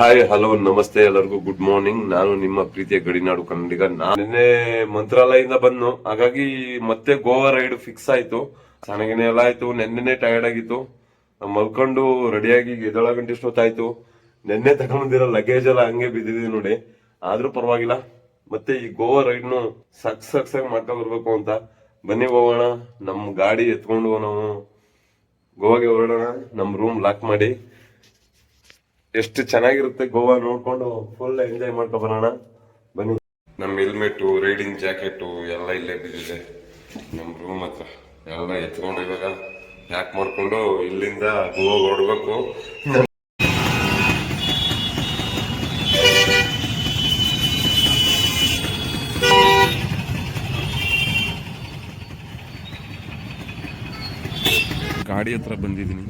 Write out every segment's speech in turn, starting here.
Hi hello ನಮಸ್ತೆ ಎಲ್ಲರಿಗೂ good morning ನಾನು ನಿಮ್ಮ ಪ್ರೀತಿಯ ಗಡಿನಾಡು ಕನ್ನಡಿಗ. ನಾನು ನಿನ್ನೆ ಮಂತ್ರಾಲಯದಿಂದ ಬಂದು, ಹಾಗಾಗಿ ಮತ್ತೆ ಗೋವಾ ರೈಡ್ ಫಿಕ್ಸ್ ಆಯ್ತು. ಚೆನ್ನಾಗಿನೇ ಎಲ್ಲ ಆಯ್ತು, ನೆನ್ನೆನೆ ಟಯರ್ಡ್ ಆಗಿತ್ತು. ಮಲ್ಕೊಂಡು ರೆಡಿಯಾಗಿ ಎದೊಳ ಗಂಟೆ ಇಷ್ಟೊತ್ತಾಯ್ತು. ನೆನ್ನೆ ತಗೊಂಡಿರೋ ಲಗೇಜ್ ಎಲ್ಲ ಹಂಗೆ ಬಿದ್ದಿದೆ ನೋಡಿ. ಆದ್ರೂ ಪರವಾಗಿಲ್ಲ. ಮತ್ತೆ ಈ ಗೋವಾ ರೈಡ್ ನು ಸಕ್ ಸಕ್ಸ್ ಆಗಿ ಮಾಡ್ಕೊಂಡ್ ಬರ್ಬೇಕು ಅಂತ. ಬನ್ನಿ ಹೋಗೋಣ. ನಮ್ ಗಾಡಿ ಎತ್ಕೊಂಡು ನಾವು ಗೋವಾಗೆ ಹೊರಡೋಣ. ನಮ್ ರೂಮ್ ಲಾಕ್ ಮಾಡಿ. ಎಷ್ಟು ಚೆನ್ನಾಗಿರುತ್ತೆ ಗೋವಾ ನೋಡ್ಕೊಂಡು ಫುಲ್ ಎಂಜಾಯ್ ಮಾಡ್ಕೊ ಬರೋಣ. ಬನ್ನಿ. ನಮ್ಮ ಹೆಲ್ಮೆಟು ರೈಡಿಂಗ್ ಜಾಕೆಟು ಎಲ್ಲ ಇಲ್ಲೇ ಬಿದ್ದಿದೆ. ನಮ್ಮ ರೂಮ್ ಹತ್ರ. ಎಲ್ಲ ಎತ್ಕೊಂಡು ಇವಾಗ ಪ್ಯಾಕ್ ಮಾಡ್ಕೊಂಡು ಇಲ್ಲಿಂದ ಗೋವಾ ಹೊರಡ್ಬೇಕು. ಗಾಡಿ ಹತ್ರ ಬಂದಿದ್ದೀನಿ.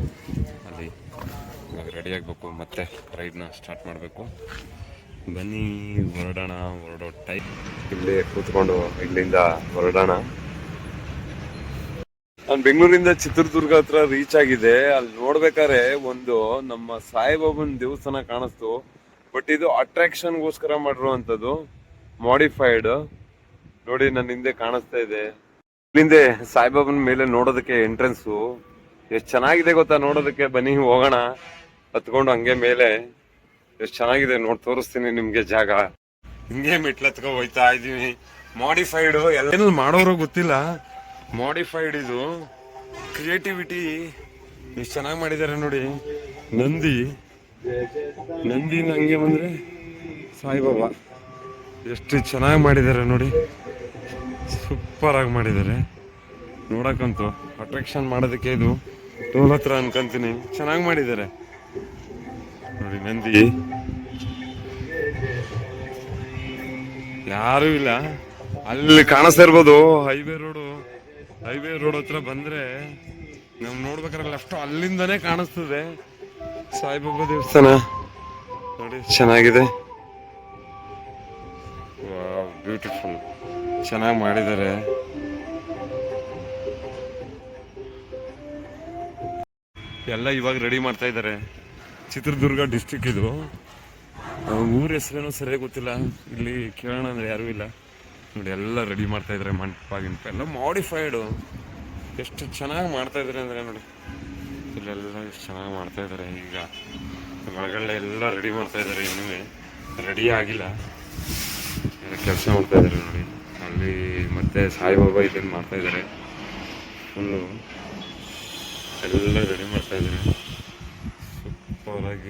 ರೆಡಿ ಆಗಬೇಕು ಮತ್ತೆ ರೈಡ್ನ ಸ್ಟಾರ್ಟ್ ಮಾಡಬೇಕು. ಬನ್ನಿ ಹೊರಡೋಣ ಹೊರಡೋ ಟೈಮ್ ಇಲ್ಲಿ ಕೂತ್ಕೊಂಡು ಇಲ್ಲಿಂದ ಹೊರಡೋಣ ನಾನು ಬೆಂಗಳೂರಿಂದ ಚಿತ್ರದುರ್ಗ ಹತ್ರ ರೀಚ್ ಆಗಿದೆ. ಅಲ್ಲಿ ನೋಡ್ಬೇಕಾದ್ರೆ ಒಂದು ನಮ್ಮ ಸಾಯಿಬಾಬನ್ ದೇವಸ್ಥಾನ ಕಾಣಿಸ್ತು. ಬಟ್ ಇದು ಅಟ್ರಾಕ್ಷನ್ಗೋಸ್ಕರ ಮಾಡಿರುವಂಥದ್ದು. ಮಾಡಿಫೈಡ್ ನೋಡಿ, ನನ್ನ ಹಿಂದೆ ಕಾಣಿಸ್ತಾ ಇದೆ. ಇಲ್ಲಿಂದೆ ಸಾಯಿಬಾಬನ್ ಮೇಲೆ ನೋಡೋದಕ್ಕೆ ಎಂಟ್ರೆನ್ಸು ಎಷ್ಟು ಚೆನ್ನಾಗಿದೆ ಗೊತ್ತಾ ನೋಡೋದಕ್ಕೆ. ಬನ್ನಿ, ಹೋಗೋಣ. ಹತ್ಕೊಂಡು ಹಂಗೆ ಮೇಲೆ ಎಷ್ಟು ಚೆನ್ನಾಗಿದೆ ನೋಡಿ ತೋರಿಸ್ತೀನಿ ನಿಮ್ಗೆ ಜಾಗ. ಹಿಂಗೆ ಮೆಟ್ಲು ಹತ್ಕೊ ಹೋಯ್ತಾ ಇದೀವಿ ಮಾಡಿಫೈಡ್ ಎಲ್ಲ ಮಾಡೋರು ಗೊತ್ತಿಲ್ಲ. ಮಾಡಿಫೈಡ್ ಇದು. ಕ್ರಿಯೇಟಿವಿಟಿ ಎಷ್ಟು ಚೆನ್ನಾಗಿ ಮಾಡಿದ್ದಾರೆ ನೋಡಿ. ನಂದಿ. ನಂದಿ ಹಂಗೆ ಬಂದ್ರೆ ಸಾಯಿಬಾಬಾ. ಎಷ್ಟು ಚೆನ್ನಾಗಿ ಮಾಡಿದ್ದಾರೆ ನೋಡಿ. ಸೂಪರ್ ಆಗಿ ಮಾಡಿದ್ದಾರೆ ನೋಡಕ್ಕಂತೂ ಅಟ್ರಾಕ್ಷನ್ ಮಾಡೋದಕ್ಕೆ ಇದು ಟೋಲ್ ಹತ್ರ ಅನ್ಕೊಂತೀನಿ. ಚೆನ್ನಾಗಿ ಮಾಡಿದ್ದಾರೆ ನೋಡಿ ನಂದಿ ಯಾರು ಇಲ್ಲ. ಅಲ್ಲಿ ಕಾಣಿಸ್ತಾ ಇರ್ಬೋದು. ಹೈವೇ ರೋಡು ಹೈವೇ ರೋಡ್ ಹತ್ರ ಬಂದ್ರೆ ನಾವು ನೋಡ್ಬೇಕಾದ್ರೆ ಲೆಫ್ಟ್ ಅಲ್ಲಿಂದನೇ ಕಾಣಿಸ್ತದೆ. ಸಾಯಿಬಾಬಾ ದೇವಸ್ಥಾನ. ನೋಡಿ. ಚೆನ್ನಾಗಿದೆ. ಬ್ಯೂಟಿಫುಲ್ ಚೆನ್ನಾಗಿ ಮಾಡಿದ್ದಾರೆ. ಎಲ್ಲ ಇವಾಗ ರೆಡಿ ಮಾಡ್ತಾ ಇದ್ದಾರೆ. ಚಿತ್ರದುರ್ಗ ಡಿಸ್ಟಿಕ್ ಇದು. ಊರ ಹೆಸರೇನು ಸರಿಯಾಗಿ ಗೊತ್ತಿಲ್ಲ. ಇಲ್ಲಿ ಕೇಳೋಣ ಅಂದರೆ ಯಾರೂ ಇಲ್ಲ. ನೋಡಿ, ಎಲ್ಲ ರೆಡಿ ಮಾಡ್ತಾ ಇದ್ದಾರೆ ಮಂಟಪ ಗಿಂಟಪ ಎಲ್ಲ ಮಾಡಿಫೈಡು ಎಷ್ಟು ಚೆನ್ನಾಗಿ ಮಾಡ್ತಾ ಇದ್ದಾರೆ ಅಂದ್ರೆ ನೋಡಿ. ಇಲ್ಲೆಲ್ಲ ಎಷ್ಟು ಚೆನ್ನಾಗಿ ಮಾಡ್ತಾ ಇದ್ದಾರೆ ಈಗ ಒಳಗಡೆ ಎಲ್ಲ ರೆಡಿ ಮಾಡ್ತಾ ಇದ್ದಾರೆ ಇನ್ನೂ ರೆಡಿ ಆಗಿಲ್ಲ. ಕೆಲಸ ಮಾಡ್ತಾ ಇದ್ದಾರೆ ನೋಡಿ. ಅಲ್ಲಿ ಮತ್ತೆ ಸಾಯಿಬಾಬಾ ಇದನ್ನು ಮಾಡ್ತಾ ಇದ್ದಾರೆ ಫುಲ್ಲು ಎಲ್ಲ ರೆಡಿ ಮಾಡ್ತಾ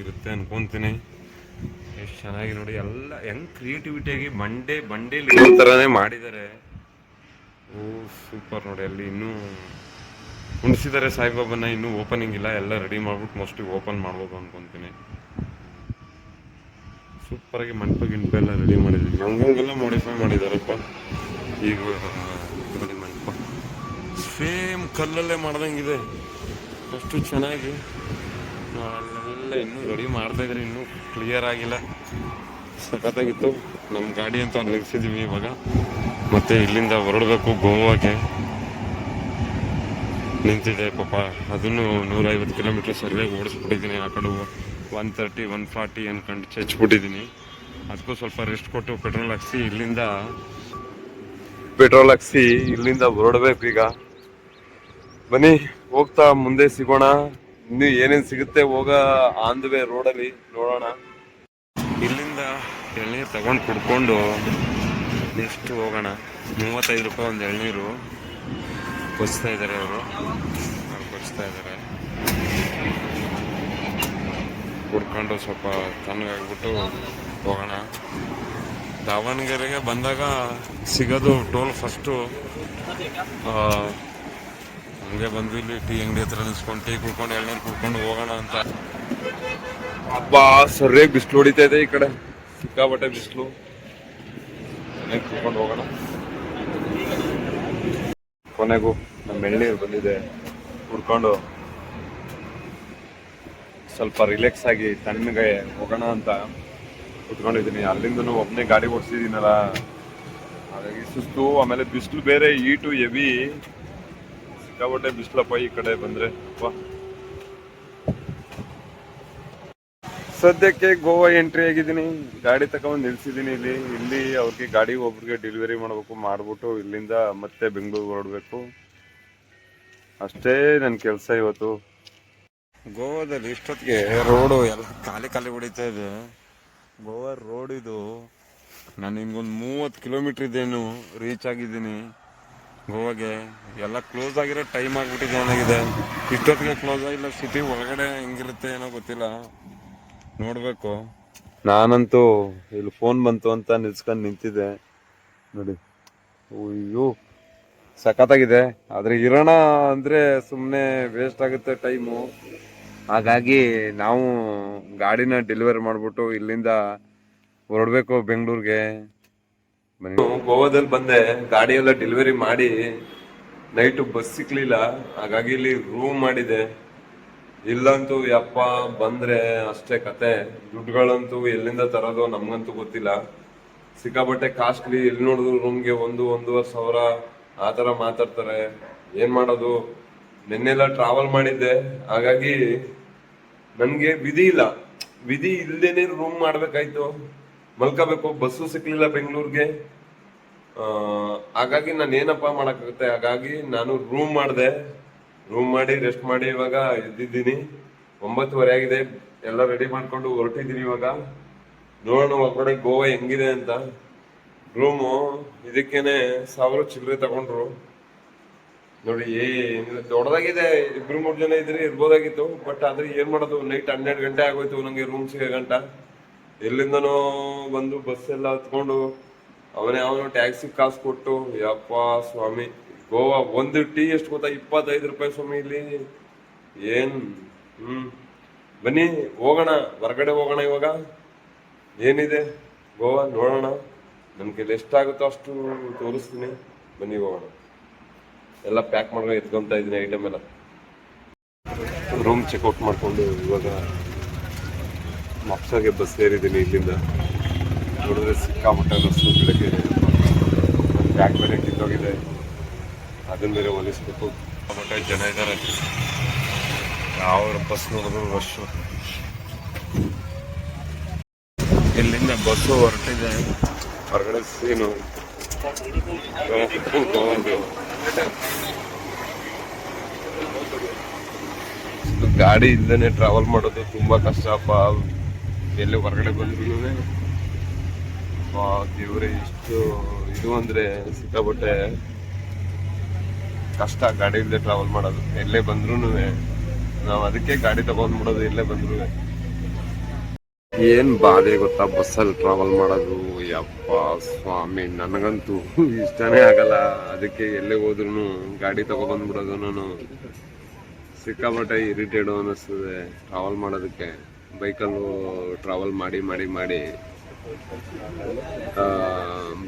ಸೂಪರ್ ಅನ್ಕೊಂತೀನಿ. ಎಷ್ಟು ಚೆನ್ನಾಗಿ ನೋಡಿ, ಎಲ್ಲ ಹೆಂಗ್ ಕ್ರಿಯೇಟಿವಿಟಿಯಾಗಿ ಬಂಡೆ ಬಂಡೇಲಿ ಇರೋ ಥರನೇ ಮಾಡಿದ್ದಾರೆ. ಓ ಸೂಪರ್ ನೋಡಿ, ಅಲ್ಲಿ ಇನ್ನೂ ಉಣಿಸಿದ್ದಾರೆ ಸಾಯಿಬಾಬನ, ಇನ್ನೂ ಓಪನಿಂಗ್ ಇಲ್ಲ, ಎಲ್ಲ ರೆಡಿ ಮಾಡ್ಬಿಟ್ಟು ಮೋಸ್ಟ್ಲಿ ಓಪನ್ ಮಾಡ್ಬೋದು ಅನ್ಕೊಂತೀನಿ. ಸೂಪರ್ ಆಗಿ ಮಂಟಪ ಗಿಂಟಪ ಎಲ್ಲ ರೆಡಿ ಮಾಡಿದ್ವಿ ಹಂಗಂಗೆಲ್ಲ ಮಾಡಿಫೈ ಮಾಡಿದಾರಪ್ಪ ಈಗ ಮಂಟಪ ಸೇಮ್ ಕಲ್ಲಲ್ಲೇ ಮಾಡ್ದಂಗಿದೆ. ಅಷ್ಟು ಚೆನ್ನಾಗಿ. ಅಲ್ಲೆಲ್ಲ ಇನ್ನೂ ರೆಡಿ ಮಾಡ್ತಾ ಇದ್ರೆ, ಇನ್ನೂ ಕ್ಲಿಯರ್ ಆಗಿಲ್ಲ. ಸಖತ್ತಾಗಿತ್ತು. ನಮ್ಮ ಗಾಡಿ ಅಂತ ಅಲ್ಲಿ ನಿಲ್ಸಿದ್ವಿ ಇವಾಗ. ಮತ್ತೆ ಇಲ್ಲಿಂದ ಹೊರಡಬೇಕು ಗೋವಾಗೆ. ನಿಂತಿದೆ ಪಾಪ. ಅದನ್ನು ನೂರೈವತ್ತು ಕಿಲೋಮೀಟರ್ ಸರಿಯಾಗಿ ಓಡಿಸ್ಬಿಟ್ಟಿದ್ದೀನಿ. ಆ ಕಡೆ ಒನ್ ತರ್ಟಿ ಒನ್ ಫಾರ್ಟಿ ಅನ್ಕೊಂಡು ಚಚ್ಬಿಟ್ಟಿದ್ದೀನಿ ಅದಕ್ಕೂ ಸ್ವಲ್ಪ ರೆಸ್ಟ್ ಕೊಟ್ಟು ಪೆಟ್ರೋಲ್ ಹಾಕ್ಸಿ ಇಲ್ಲಿಂದ ಪೆಟ್ರೋಲ್ ಹಾಕ್ಸಿ ಇಲ್ಲಿಂದ ಹೊರಡ್ಬೇಕು ಈಗ. ಬನ್ನಿ, ಹೋಗ್ತಾ ಮುಂದೆ ಸಿಗೋಣ. ಇನ್ನು ಏನೇನು ಸಿಗುತ್ತೆ ಹೋಗ ಆನ್ ದ ವೇ ರೋಡಲ್ಲಿ ನೋಡೋಣ. ಇಲ್ಲಿಂದ ಎಳ್ನೀರು ತಗೊಂಡು ಕುಡ್ಕೊಂಡು ನೆಕ್ಸ್ಟ್ ಹೋಗೋಣ. ಮೂವತ್ತೈದು ರೂಪಾಯಿ ಒಂದು ಎಳ್ನೀರು ಕೊಚ್ತಾ ಇದ್ದಾರೆ ಅವರು. ಕೊಚ್ತಾ ಇದ್ದಾರೆ ಕುಡ್ಕೊಂಡು ಸ್ವಲ್ಪ ತಣ್ಣಗಾಗ್ಬಿಟ್ಟು ಹೋಗೋಣ. ದಾವಣಗೆರೆಗೆ ಬಂದಾಗ ಸಿಗೋದು ಟೋಲ್ ಫಸ್ಟು ಹಂಗೆ ಬಂದ್ವಿ ಇಲ್ಲಿ ಟೀ ಅಂಗಡಿ ಹತ್ರ ನಿಲ್ಸ್ಕೊಂಡು, ಟೀ ಕುಡ್ಕೊಂಡು, ಎಳ್ನೀರು ಕುಡ್ಕೊಂಡು ಹೋಗೋಣ ಅಂತ. ಹಬ್ಬ ಸರಿ ಬಿಸಿಲು ಹೊಡಿತಾ ಇದೆ ಈ ಕಡೆ. ಸಿಕ್ಕಾಬಟ್ಟೆ ಬಿಸಿಲು. ಕುಡ್ಕೊಂಡು ಹೋಗೋಣ. ಕೊನೆಗೂ ನಮ್ಮ ಎಳ್ನೀರು ಬಂದಿದೆ. ಕುಡ್ಕೊಂಡು ಸ್ವಲ್ಪ ರಿಲ್ಯಾಕ್ಸ್ ಆಗಿ ತಣ್ಣಗೆ ಹೋಗೋಣ ಅಂತ ಕುತ್ಕೊಂಡಿದ್ದೀನಿ. ಅಲ್ಲಿಂದನೂ ಒಬ್ಬನೇ ಗಾಡಿ ಓಡಿಸಿದ್ದೀನಲ್ಲ ಹಾಗಾಗಿ ಸುಸ್ತು, ಆಮೇಲೆ ಬಿಸಿಲು ಬೇರೆ, ಈಟು ಹೆವಿ ಸಿಕ್ಕಾಬಟ್ಟೆ ಬಿಸಿಲಪ್ಪ ಈ ಕಡೆ ಬಂದ್ರೆ. ಸದ್ಯಕ್ಕೆ ಗೋವಾ ಎಂಟ್ರಿ ಆಗಿದ್ದೀನಿ. ಗಾಡಿ ತಗೊಂಡು ನಿಲ್ಸಿದ್ದೀನಿ ಇಲ್ಲಿ. ಇಲ್ಲಿ ಅವ್ರಿಗೆ ಗಾಡಿ ಒಬ್ರಿಗೆ ಡೆಲಿವರಿ ಮಾಡಬೇಕು ಮಾಡ್ಬಿಟ್ಟು ಇಲ್ಲಿಂದ ಮತ್ತೆ ಬೆಂಗಳೂರು ಹೊರಡ್ಬೇಕು. ಅಷ್ಟೇ ನನ್ನ ಕೆಲಸ ಇವತ್ತು. ಗೋವಾದಲ್ಲಿ ಇಷ್ಟೊತ್ತಿಗೆ ರೋಡು ಎಲ್ಲ ಖಾಲಿ ಖಾಲಿ ಹೊಡಿತಾ ಇದೆ. ಗೋವಾ ರೋಡ್ ಇದು ನಾನು ಹಿಂಗೊಂದು ಮೂವತ್ತು ಕಿಲೋಮೀಟ್ರ್ ಇದೇನು ರೀಚ್ ಆಗಿದ್ದೀನಿ. ಗೋವಾಗೆ ಎಲ್ಲ ಕ್ಲೋಸ್ ಆಗಿರೋ ಟೈಮ್ ಆಗ್ಬಿಟ್ಟಿದೆ ಏನಾಗಿದೆ ಇಷ್ಟೊತ್ತಿಗೆ ಕ್ಲೋಸ್ ಆಗಿಲ್ಲ ಸಿಟಿ ಒಳಗಡೆ ಹೆಂಗಿರುತ್ತೆ ಏನೋ ಗೊತ್ತಿಲ್ಲ. ನೋಡಬೇಕು. ನಾನಂತೂ ಇಲ್ಲಿ ಫೋನ್ ಬಂತು ಅಂತ ನಿಲ್ಸ್ಕೊಂಡು ನಿಂತಿದ್ದೆ. ನೋಡಿ. ಅಯ್ಯೋ, ಸಖತ್ತಾಗಿದೆ. ಆದರೆ ಇರೋಣ ಅಂದ್ರೆ ಸುಮ್ಮನೆ ವೇಸ್ಟ್ ಆಗುತ್ತೆ ಟೈಮು ಹಾಗಾಗಿ ನಾವು ಗಾಡಿನ ಡೆಲಿವರಿ ಮಾಡ್ಬಿಟ್ಟು ಇಲ್ಲಿಂದ ಹೊರಡಬೇಕು ಬೆಂಗಳೂರಿಗೆ. ಗೋವಾದಲ್ಲಿ ಬಂದೆ ಗಾಡಿ ಎಲ್ಲ ಡೆಲಿವರಿ ಮಾಡಿ ನೈಟ್ ಬಸ್ ಸಿಕ್ಲಿಲ್ಲ ಹಾಗಾಗಿ ಇಲ್ಲಿ ರೂಮ್ ಮಾಡಿದೆ. ಇಲ್ಲಂತೂ ಯಪ್ಪ, ಬಂದ್ರೆ ಅಷ್ಟೇ ಕತೆ. ದುಡ್ಡುಗಳಂತೂ ಎಲ್ಲಿಂದ ತರೋದು ನಮ್ಗಂತೂ ಗೊತ್ತಿಲ್ಲ. ಸಿಕ್ಕಾಪಟ್ಟೆ ಕಾಸ್ಟ್ಲಿ ಎಲ್ಲಿ ನೋಡಿದ್ರು ರೂಮ್ಗೆ ಒಂದು, ಒಂದೂವರೆ ಸಾವಿರ ಆ ಥರ ಮಾತಾಡ್ತಾರೆ. ಏನ್ ಮಾಡೋದು? ನಿನ್ನೆಲ್ಲ ಟ್ರಾವೆಲ್ ಮಾಡಿದ್ದೆ. ಹಾಗಾಗಿ ನನ್ಗೆ ವಿಧಿ ಇಲ್ಲ. ವಿಧಿ ಇಲ್ದೇನೆ ರೂಮ್ ಮಾಡ್ಬೇಕಾಯ್ತು. ಮಲ್ಕೋಬೇಕು, ಬಸ್ಸು ಸಿಕ್ಕಲಿಲ್ಲ ಬೆಂಗಳೂರಿಗೆ. ಹಾಗಾಗಿ ನಾನು ಏನಪ್ಪ ಮಾಡೋಕ್ಕಾಗುತ್ತೆ? ಹಾಗಾಗಿ ನಾನು ರೂಮ್ ಮಾಡಿದೆ. ರೂಮ್ ಮಾಡಿ ರೆಸ್ಟ್ ಮಾಡಿ ಇವಾಗ ಇದ್ದಿದ್ದೀನಿ ಒಂಬತ್ತುವರೆ ಆಗಿದೆ. ಎಲ್ಲ ರೆಡಿ ಮಾಡಿಕೊಂಡು ಹೊರಟಿದ್ದೀನಿ ಇವಾಗ. ನೋಡೋಣ ಒಳಗಡೆ ಗೋವಾ ಹೆಂಗಿದೆ ಅಂತ. ರೂಮು ಇದಕ್ಕೇನೆ ಸಾವಿರ ಚಿಲ್ಲರೆ ತಗೊಂಡ್ರು. ನೋಡಿ ಏನಿಲ್ಲ ದೊಡ್ಡದಾಗಿದೆ. ಇಬ್ರು ಮೂರು ಜನ ಇದ್ರೆ ಇರ್ಬೋದಾಗಿತ್ತು. ಬಟ್ ಆದ್ರೆ ಏನ್ ಮಾಡೋದು? ನೈಟ್ ಹನ್ನೆರಡು ಗಂಟೆ ಆಗೋಯ್ತು. ನಂಗೆ ರೂಮ್ ಸಿಗೋ ಗಂಟ. ಎಲ್ಲಿಂದನೋ ಬಂದು ಬಸ್ ಎಲ್ಲ ಹತ್ಕೊಂಡು ಅವನೇ ಅವನು ಟ್ಯಾಕ್ಸಿ ಕಾಸು ಕೊಟ್ಟು, ಯಪ್ಪ ಸ್ವಾಮಿ, ಗೋವಾ ಒಂದು ಟೀ ಎಷ್ಟು ಗೊತ್ತಾ? ಇಪ್ಪತ್ತೈದು ರೂಪಾಯಿ ಸ್ವಾಮಿ ಇಲ್ಲಿ. ಏನ್? ಹ್ಮ್. ಬನ್ನಿ, ಹೋಗೋಣ, ಹೊರಗಡೆ ಹೋಗೋಣ ಇವಾಗ. ಏನಿದೆ? ಗೋವಾ ನೋಡೋಣ. ನನಗೆ ಎಷ್ಟಾಗುತ್ತೋ ಅಷ್ಟು ತೋರಿಸ್ತೀನಿ. ಬನ್ನಿ ಹೋಗೋಣ. ಎಲ್ಲ ಪ್ಯಾಕ್ ಮಾಡ್ಕೊಂಡು ಎತ್ಕೊಂತ ಇದ್ದೀನಿ ಐಟಮ್ ಎಲ್ಲ. ರೂಮ್ ಚೆಕ್ಔಟ್ ಮಾಡ್ಕೊಂಡು ಇವಾಗ ಮಪ್ಸಾಗೆ ಬಸ್ ಸೇರಿದ್ದೀನಿ ಇಲ್ಲಿಂದ. ನೋಡಿದ್ರೆ ಸಿಕ್ಕಾಪಟ್ಟೆ ಬಸ್ಸು, ಬೆಳಗ್ಗೆ ಬ್ಯಾಗ್ ಬೇರೆ ಕಿತ್ತೋಗಿದೆ. ಅದನ್ನ ಬೇರೆ ಹೊಲಿಸ್ಬೇಕು ಸಿಕ್ಕಾಪಟ್ಟೆ ಜನ ಇದ್ದಾರೆ. ಯಾವ ಬಸ್ ನೋಡಿದ್ರು ರಶ್ಶು ಇಲ್ಲಿಂದ ಬಸ್ಸು ಹೊರಟಿದೆ. ಹೊರಗಡೆ ಸೀನು ಗಾಡಿ ಇಲ್ಲದೇ ಟ್ರಾವೆಲ್ ಮಾಡೋದು ತುಂಬಾ ಕಷ್ಟಪ್ಪ ಎಲ್ಲಿ ಹೊರಗಡೆ ಬಂದ್ರು ದೇವ್ರೆ, ಇಷ್ಟು ಇದು ಅಂದ್ರೆ ಸಿಕ್ಕಾಪಟ್ಟೆ ಕಷ್ಟ. ಗಾಡಿ ಇಲ್ಲದೆ ಟ್ರಾವೆಲ್ ಮಾಡೋದು. ಎಲ್ಲೇ ಬಂದ್ರು ನಾವು ಅದಕ್ಕೆ ಗಾಡಿ ತಗೊಂಡ್ಬಿಡೋದು ಎಲ್ಲೇ ಬಂದ್ರು ಏನ್ ಬಾಧೆ ಗೊತ್ತಾ? ಬಸ್ಸಲ್ಲಿ ಟ್ರಾವೆಲ್ ಮಾಡೋದು. ಯಪ್ಪ ಸ್ವಾಮಿ, ನನಗಂತೂ ಇಷ್ಟನೇ ಆಗಲ್ಲ. ಅದಕ್ಕೆ ಎಲ್ಲೇ ಹೋದ್ರು ಗಾಡಿ ತಗೊಬಂದ್ಬಿಡೋದು ನಾನು ಸಿಕ್ಕಾಪಟ್ಟೆ ಇರಿಟೇಡು ಅನ್ನಿಸ್ತದೆ ಟ್ರಾವೆಲ್ ಮಾಡೋದಕ್ಕೆ. ಬೈಕಲ್ಲೂ ಟ್ರಾವೆಲ್ ಮಾಡಿ ಮಾಡಿ ಮಾಡಿ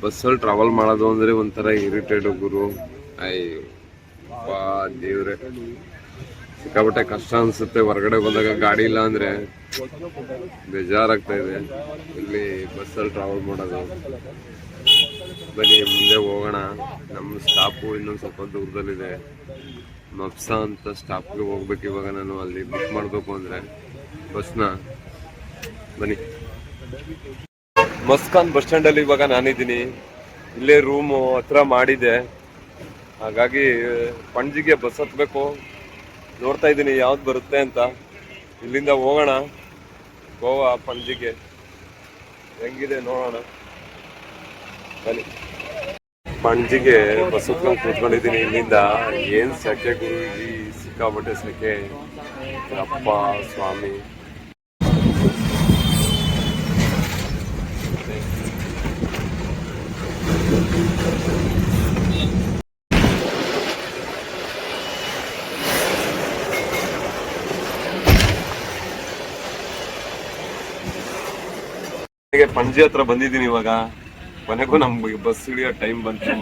ಬಸ್ಸಲ್ಲಿ ಟ್ರಾವೆಲ್ ಮಾಡೋದು ಅಂದರೆ ಒಂಥರ ಇರಿಟೇಟ್ ಗುರು. ಅಯ್ಯಪ್ಪ ದೇವ್ರೆ. ಸಿಕ್ಕಾಪಟ್ಟೆ ಕಷ್ಟ ಅನಿಸುತ್ತೆ. ಹೊರಗಡೆ ಬಂದಾಗ ಗಾಡಿ ಇಲ್ಲ ಅಂದರೆ ಬೇಜಾರಾಗ್ತಾ ಇದೆ. ಇಲ್ಲಿ ಬಸ್ಸಲ್ಲಿ ಟ್ರಾವೆಲ್ ಮಾಡೋದು. ಬನ್ನಿ, ಮುಂದೆ ಹೋಗೋಣ. ನಮ್ಮ ಸ್ಟಾಪು ಇನ್ನೊಂದು ಸ್ವಲ್ಪ ದೂರದಲ್ಲಿದೆ. ಮಪ್ಸಾ ಅಂತ ಸ್ಟಾಪ್ಗೆ ಹೋಗ್ಬೇಕು ಇವಾಗ ನಾನು. ಅಲ್ಲಿ ಬುಕ್ ಮಾಡಬೇಕು ಅಂದ್ರೆ. ಬಸ್ನ ಬನ್ನಿ. ಮಸ್ಕಾನ್ ಬಸ್ ಸ್ಟ್ಯಾಂಡಲ್ಲಿ ಇವಾಗ ನಾನಿದ್ದೀನಿ. ಇಲ್ಲೇ ರೂಮು ಹತ್ರ ಮಾಡಿದೆ. ಹಾಗಾಗಿ ಪಣಜಿಗೆ ಬಸ್ ಹತ್ಬೇಕು. ನೋಡ್ತಾ ಇದ್ದೀನಿ ಯಾವ್ದು ಬರುತ್ತೆ ಅಂತ. ಇಲ್ಲಿಂದ ಹೋಗೋಣ. ಗೋವಾ ಪಣಜಿಗೆ ಹೆಂಗಿದೆ ನೋಡೋಣ. ಬನ್ನಿ. ಪಣಜಿಗೆ ಬಸ್ ಹತ್ಕೊಂಡು ಕೂತ್ಕೊಂಡಿದ್ದೀನಿ ಇಲ್ಲಿಂದ. ಏನ್ ಸೆಕೆ ಗುರು ಇಲ್ಲಿ ಸಿಕ್ಕಾಪಟ್ಟೆ ಸೆಕೆ ಅಪ್ಪ, ಸ್ವಾಮಿ. ಪಣಜಿ ಹತ್ರ ಬಂದಿದ್ದೀನಿ ಇವಾಗ. ಕೊನೆಗೂ ನಮ್ಗೆ ಬಸ್ ಇಳಿಯೋ ಟೈಮ್ ಬಂತು.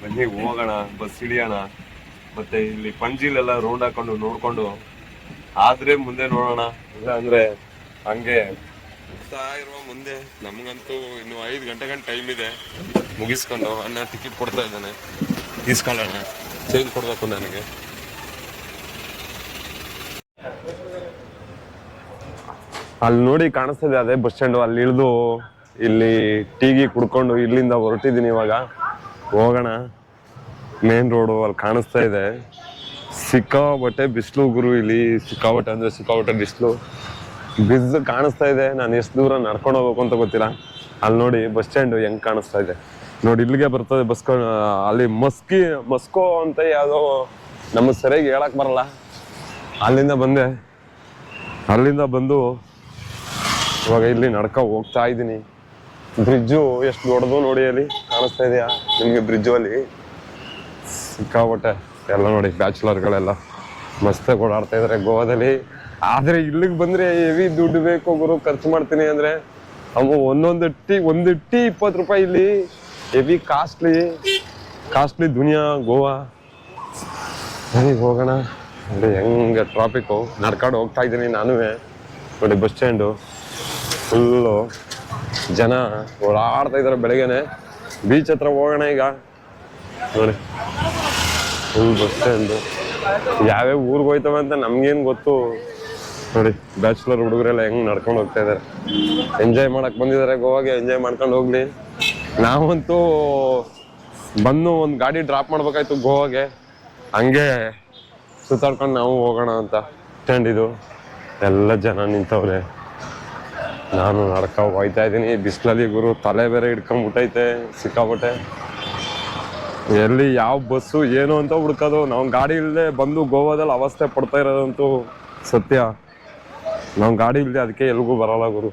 ಬನ್ನಿ, ಹೋಗೋಣ ಬಸ್ ಇಳಿಯೋಣ ಮತ್ತೆ ಇಲ್ಲಿ ಪಣಜಿಲೆಲ್ಲ ರೌಂಡ್ ಹಾಕೊಂಡು ನೋಡ್ಕೊಂಡು, ಆದ್ರೆ ಮುಂದೆ ನೋಡೋಣ. ಇಲ್ಲ ಅಂದ್ರೆ ಹಂಗೆ ಹೋಗ್ತಾ ಇರುವ ಮುಂದೆ ನಮಗಂತೂ ಇನ್ನು ಐದು ಗಂಟೆ ಗಂಟೆ ಟೈಮ್ ಇದೆ. ಮುಗಿಸ್ಕೊಂಡು ಅನ್ನ ಟಿಕೆಟ್ ಕೊಡ್ತಾ ಇದ್ದಾನೆ. ಇಸ್ಕೊಳ್ಳೋಣ. ಚೇಂಜ್ ಕೊಡ್ಬೇಕು ನನಗೆ. ಅಲ್ಲಿ ನೋಡಿ ಕಾಣಿಸ್ತದೆ ಅದೇ ಬಸ್ ಸ್ಟ್ಯಾಂಡ್ ಅಲ್ಲಿ ಇಳಿದು ಇಲ್ಲಿ ಟೀಗಿ ಕುಡ್ಕೊಂಡು ಇಲ್ಲಿಂದ ಹೊರಟಿದ್ದೀನಿ ಇವಾಗ. ಹೋಗೋಣ. ಮೇನ್ ರೋಡು ಅಲ್ಲಿ ಕಾಣಿಸ್ತಾ ಇದೆ. ಸಿಕ್ಕಾಬಟ್ಟೆ ಬಿಸಿಲು ಗುರು ಇಲ್ಲಿ. ಸಿಕ್ಕಾಬಟ್ಟೆ ಅಂದರೆ ಸಿಕ್ಕಾಬಟ್ಟೆ ಬಿಸಿಲು. ಬಿಸಿಲು ಕಾಣಿಸ್ತಾ ಇದೆ. ನಾನು ಎಷ್ಟು ದೂರ ನಡ್ಕೊಂಡು ಹೋಗ್ಬೇಕು ಅಂತ ಗೊತ್ತಿಲ್ಲ. ಅಲ್ಲಿ ನೋಡಿ ಬಸ್ ಸ್ಟ್ಯಾಂಡ್ ಹೆಂಗ್ ಕಾಣಿಸ್ತಾ ಇದೆ. ನೋಡಿ, ಇಲ್ಲಿಗೆ ಬರ್ತದೆ ಬಸ್ ಅಲ್ಲಿ ಮಸ್ಕಿ, ಮಸ್ಕೋ ಅಂತ ಯಾವುದೋ ನಮಗೆ ಸರಿಯಾಗಿ ಹೇಳಕ್ ಬರಲ್ಲ. ಅಲ್ಲಿಂದ ಬಂದೆ. ಅಲ್ಲಿಂದ ಬಂದು ಇವಾಗ ಇಲ್ಲಿ ನಡ್ಕ ಹೋಗ್ತಾ ಇದ್ದೀನಿ. ಬ್ರಿಡ್ಜು ಎಷ್ಟು ದೊಡ್ಡದು ನೋಡಿ ಅಲ್ಲಿ ಕಾಣಿಸ್ತಾ ಇದೆಯಾ? ನಿಮಗೆ ಬ್ರಿಡ್ಜು ಅಲ್ಲಿ ಸಿಕ್ಕಾಬಟ್ಟೆ ಎಲ್ಲ ನೋಡಿ ಬ್ಯಾಚುಲರ್ಗಳೆಲ್ಲ ಮಸ್ತಾಗಿ ಓಡಾಡ್ತಾ ಇದಾರೆ ಗೋವಾದಲ್ಲಿ. ಆದ್ರೆ ಇಲ್ಲಿಗೆ ಬಂದ್ರೆ ಹೆವಿ ದುಡ್ಡು ಬೇಕು ಗುರು, ಖರ್ಚು ಮಾಡ್ತೀನಿ ಅಂದ್ರೆ ಅವು ಒಂದೊಂದು ಟೀ, ಒಂದು ಟೀ ಇಪ್ಪತ್ತು ರೂಪಾಯಿ ಇಲ್ಲಿ ಹೆವಿ ಕಾಸ್ಟ್ಲಿ ಕಾಸ್ಟ್ಲಿ ದುನಿಯಾ, ಗೋವಾ. ಸರಿ, ಹೋಗೋಣ. ನೋಡಿ ಹೆಂಗೆ ಟ್ರಾಫಿಕ್ಕು ನಡ್ಕೊಂಡು ಹೋಗ್ತಾ ಇದ್ದೀನಿ ನಾನು ನೋಡಿ ಬಸ್ ಸ್ಟ್ಯಾಂಡು ಫುಲ್ಲು ಜನ ಓಡಾಡ್ತಾ ಇದ್ದಾರೆ ಬೆಳಗ್ಗೆನೆ. ಬೀಚ್ ಹತ್ರ ಹೋಗೋಣ ಈಗ. ನೋಡಿ. ಫುಲ್ ಬಸ್ ಸ್ಟ್ಯಾಂಡು ಯಾವ್ಯಾವ ಊರಿಗೆ ಹೋಯ್ತವೆ ಅಂತ ನಮ್ಗೇನು ಗೊತ್ತು? ನೋಡಿ ಬ್ಯಾಚುಲರ್ ಹುಡುಗರೆಲ್ಲ ಹೆಂಗ್ ನಡ್ಕೊಂಡು ಹೋಗ್ತಾ ಇದಾರೆ. ಎಂಜಾಯ್ ಮಾಡಕ್ ಬಂದಿದ್ದಾರೆ ಗೋವಾಗೆ ಎಂಜಾಯ್ ಮಾಡ್ಕೊಂಡು ಹೋಗ್ಲಿ. ನಾವಂತೂ ಬಂದು ಒಂದು ಗಾಡಿ ಡ್ರಾಪ್ ಮಾಡ್ಬೇಕಾಯ್ತು ಗೋವಾಗೆ. ಹಂಗೆ ಸುತ್ತಾಡ್ಕೊಂಡು ನಾವು ಹೋಗೋಣ ಅಂತ ಇಟ್ಕೊಂಡಿದ್ದು ಎಲ್ಲ ಜನ ನಿಂತವ್ರೆ. ನಾನು ನಡ್ಕ ಹೋಯ್ತಾ ಇದ್ದೀನಿ. ಬಿಸಿಲಲ್ಲಿ ಗುರು ತಲೆ ಬೇರೆ ಹಿಡ್ಕೊಂಡ್ಬಿಟ್ಟೈತೆ ಸಿಕ್ಕಾಬಿಟ್ಟೆ ಎಲ್ಲಿ ಯಾವ ಬಸ್ಸು ಏನು ಅಂತ ಹುಡ್ಕೋದು. ನಾವು ಗಾಡಿ ಇಲ್ಲದೆ ಬಂದು ಗೋವಾದಲ್ಲಿ ಅವಸ್ಥೆ ಪಡ್ತಾ ಇರೋದಂತೂ ಸತ್ಯ. ನಾವು ಗಾಡಿ ಇಲ್ಲದೆ ಅದಕ್ಕೆ ಎಲ್ಗೂ ಬರಲ್ಲ ಗುರು.